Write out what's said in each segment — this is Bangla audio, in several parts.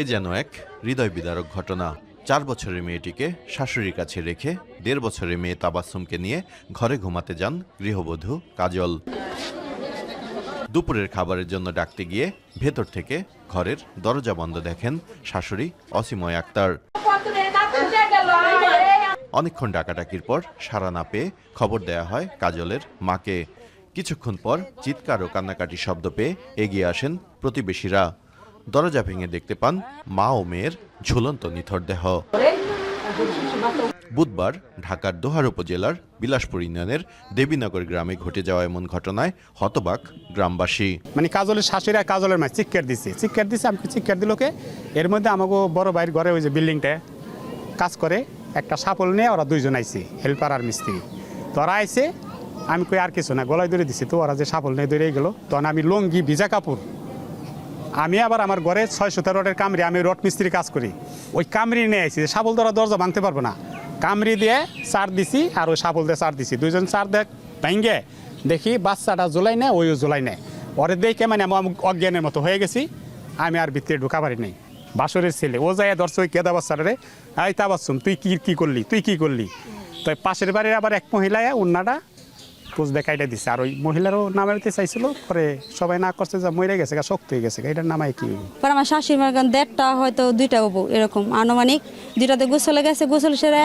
এ যেন এক হৃদয় বিদারক ঘটনা। চার বছরের মেয়েটিকে শাশুড়ির কাছে রেখে দেড় বছরের মেয়ে তাবাসুমকে নিয়ে ঘরে ঘুমাতে যান গৃহবধূ কাজল। দুপুরের খাবারের জন্য ডাকতে গিয়ে ভেতর থেকে ঘরের দরজা বন্ধ দেখেন শাশুড়ি অসীময় আক্তার। অনেকক্ষণ ডাকাডাকির পর সাড়া না পেয়ে খবর দেয়া হয় কাজলের মাকে। কিছুক্ষণ পর চিৎকার ও কান্নাকাটি শব্দ পেয়ে এগিয়ে আসেন প্রতিবেশীরা। দরজা ভেঙে দেখতে পান মা ও মেয়ের ঝুলন্ত নিথর দেহ। বুধবার ঢাকার দোহার উপজেলার বিলাসপুর ইউনিয়নের দেবীনগর গ্রামে ঘটে যাওয়া এমন ঘটনায় হতবাক গ্রামবাসী। মানে কাজলের শাশুড়ি কাজলের মাছ চিৎকার দিছে। চিৎকার দিছে আমি চিৎকার দিল কে? এর মধ্যে আমাকে বড় ভাইয়ের ঘরে ওই যে বিল্ডিংটা কাজ করে, একটা সাপল নিয়ে ওরা দুইজন আইছে, হেল্পার আর মিস্ত্রি। তো ওরা আইছে, আমি কই আর কিছু না, গলায় ধরে দিছি, তো ওরা যে সাপল নিয়ে ধরে গেলো। তখন আমি লঙ্গি, ভিজা কাপড় আমি আবার আমার ঘরে ছয়শো রডের কামরি আমি রড মিস্ত্রি কাজ করি। ওই কামরি নিয়ে আইছি সাবল ধরা দরজা ভাঙতে পারব না। কামরি দিয়ে চার দিছি আর ওই সাবল দিয়ে চার দিছি। দুইজন চার দেখ ভাঙ্গে দেখি বাচ্চাটা জোলাই নেয়, ওইও জোলাই নেয়। ওরে দেখে মানে আমি অজ্ঞানের মতো হয়ে গেছি, আমি আর ভিতরে ঢুকা পারি নাই। বাসরের ছেলে, ও যায় ধরছে ওই কেদা বাচ্চারে এই তাবাসুম তুই কি কি করলি, তুই কি করলি? তো পাশের বাড়ির আবার এক মহিলায়, উন্নাটা পোজ দেখাইটা দিছে। আর ওই মহিলারও নামাইতে চাইছিল পরে সবাই না করছে যে মরে গেছে গা শক্ত হয়ে গেছে গা, এটার নামাই কি? পরে আমার শাশুড়ি মার দেড়টা হয়তো দুইটা হব এরকম। আনুমানিক দুইটাতে গোসলে গেছে গোসল সেরে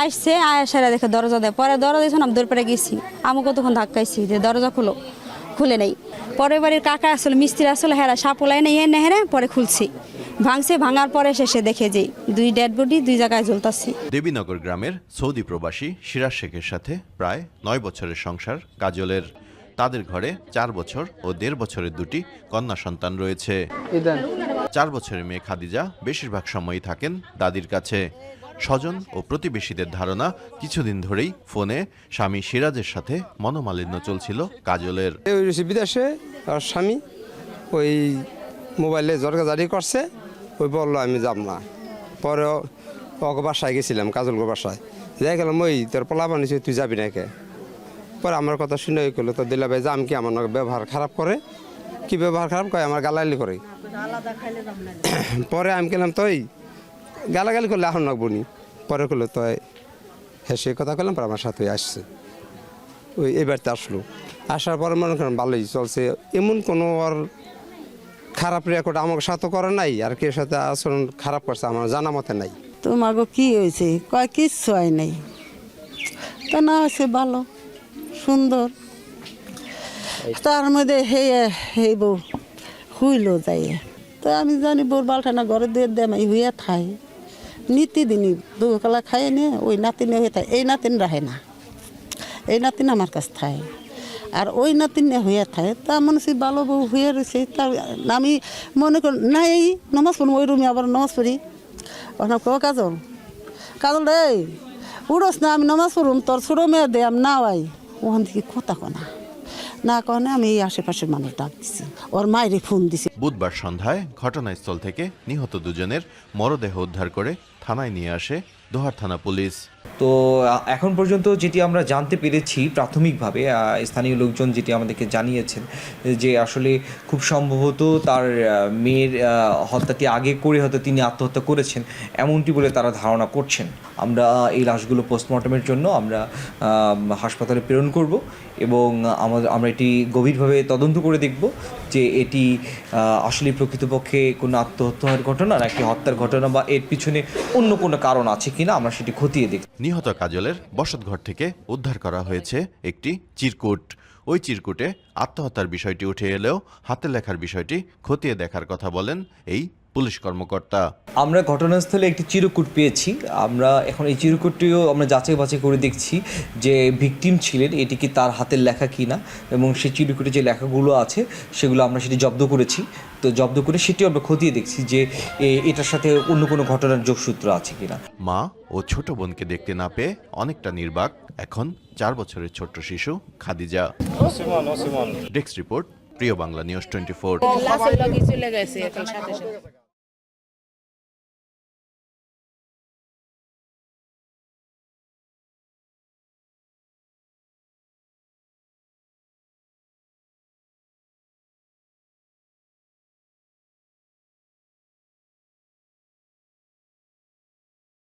আসছে আয় সেরে দেখে দরজা দেয়। পরে দরজা দিয়েছে আমি দূর পরে গেছি। আমি কতক্ষণ ধাক্কাইছি যে দরজা খুলো খুলে নেই। পরের বাড়ির কাকা আসলে মিস্ত্রি আসলে হেরা সাপলাই নেই এনে হেরে পরে খুলছি। ভাঙছে ভাঙার পরে শেষে দেখে যে দুই ডেড বডি দুই জায়গায় জ্বলতাছি। দেবীনগর গ্রামের সৌদি প্রবাসী সিরাজ শেখের সাথে প্রায় নয় বছরের সংসার কাজলের। তাদের ঘরে চার বছর ও দেড় বছরের দুটি কন্যা সন্তান রয়েছে। চার বছরের মেয়ে খাদিজা বেশিরভাগ সময়ই থাকেন দাদির কাছে। স্বজন ও প্রতিবেশীদের ধারণা কিছুদিন ধরেই ফোনে স্বামী সিরাজের সাথে মনোমালিন্য চলছিল কাজলের। বিদেশে আর স্বামী ওই মোবাইলে জরকা জারি করছে। ওই বলল, আমি যাব না। পরে অগ বাসায় গেছিলাম কাজল গো বাসায়। যাই গেলাম, ওই তোর পোলা বানিয়েছে তুই যাবি না কে পরে আমার কথা শুনে ওই করল তো দিলা ভাই, যাম কি, আমার নাকি ব্যবহার খারাপ করে? কি ব্যবহার খারাপ? করে আমার গালাগালি করে। পরে আমি গেলাম তুই গালাগালি করলে এখন নাকবো নি? পরে করল তো হ্যাঁ কথা করলাম পরে আমার সাথে আসছে। ওই এবারতে আসলো। আসার পরে মনে করেন, ভালোই চলছে। এমন কোনো আর খারাপ রেকর্ড আমার সাথে করে নাই, আর কেউ সাথে আচরণ খারাপ করছে আমার জানা মতে নাই। তোমাকে কি হয়েছে? কয় কিচ্ছু হয় নাই। তা না হয়েছে ভালো, সুন্দর। তার মধ্যে হে হে বউ, হুইলো যাই তো আমি জানি বউর বালটা না ঘরে দিয়ে দেম এই হুইয়া খাই নিত্যদিনই দুবেলা খাই নিয়ে ওই নাতিনে হয়ে থাকে এই নাতিন রাহে না। এই নাতিন আমার কাছে থাকে আর ওই নাতিন হইয়া থাকে। তা মনে হচ্ছে ভালো বউ হয়ে রয়েছে তা আমি মনে করি না এই নমাজ পড়ি ওই রুমে আবার নমাজ পড়ি। ওখানে কো কাজল কাজল রে, উড়স না, আমি নমাজ পড়ুম, তোর ছোটো মেয়ে দে, আমি না আই। ওখান থেকে কথা কনা না। কনে আমি এই আশেপাশের মানুষ ডাক ওর মায়ের ফোন দিছি। বুধবার সন্ধ্যায় ঘটনাস্থল থেকে নিহত দুজনের মরদেহ উদ্ধার করে থানায় নিয়ে আসে দোহার থানা পুলিশ। তো এখন পর্যন্ত যেটি আমরা জানতে পেরেছি প্রাথমিকভাবে স্থানীয় লোকজন যেটি আমাদেরকে জানিয়েছেন, যে আসলে খুব সম্ভবত তার মেয়ের হত্যাটি আগে করে হয়তো তিনি আত্মহত্যা করেছেন, এমনটি বলে তারা ধারণা করছেন। আমরা এই লাশগুলো পোস্টমর্টমের জন্য আমরা হাসপাতালে প্রেরণ করব এবং আমাদের আমরা এটি গভীরভাবে তদন্ত করে দেখব যে এটি আসলে প্রকৃতপক্ষে কোনো আত্মহত্যার ঘটনা নাকি হত্যার ঘটনা বা এর পিছনে অন্য কোনো কারণ আছে কিনা আমরা সেটি খতিয়ে দেখব নিহত কাজলের বসতঘর থেকে উদ্ধার করা হয়েছে একটি চিরকুট। ওই চিরকুটে আত্মহত্যার বিষয়টি উঠে এলেও হাতে লেখার বিষয়টি খতিয়ে দেখার কথা বলেন এই পুলিশ কর্মকর্তা। আমরা ঘটনাস্থলে একটি চিরকুট পেয়েছি। আমরা এখন এই চিরকুটটিও আমরা যাচাই বাছাই করে দেখছি যে ভিকটিম ছিলেন এটি কি তার হাতের লেখা কিনা এবং সেই চিরকুটে যে লেখাগুলো আছে সেগুলো আমরা সেটি জব্দ করেছি। তো জব্দ করে সেটিও আমরা খতিয়ে দেখছি যে এ- এটার সাথে অন্য কোনো ঘটনার যোগসূত্র আছে কিনা। মা ও ছোট বোনকে দেখতে না পেয়ে অনেকটা নির্বাক। এখন চার বছরের ছোট্ট শিশু খাদিজা। ডেস্ক রিপোর্ট প্রিয় বাংলা নিউজ টোয়েন্টি ফোর।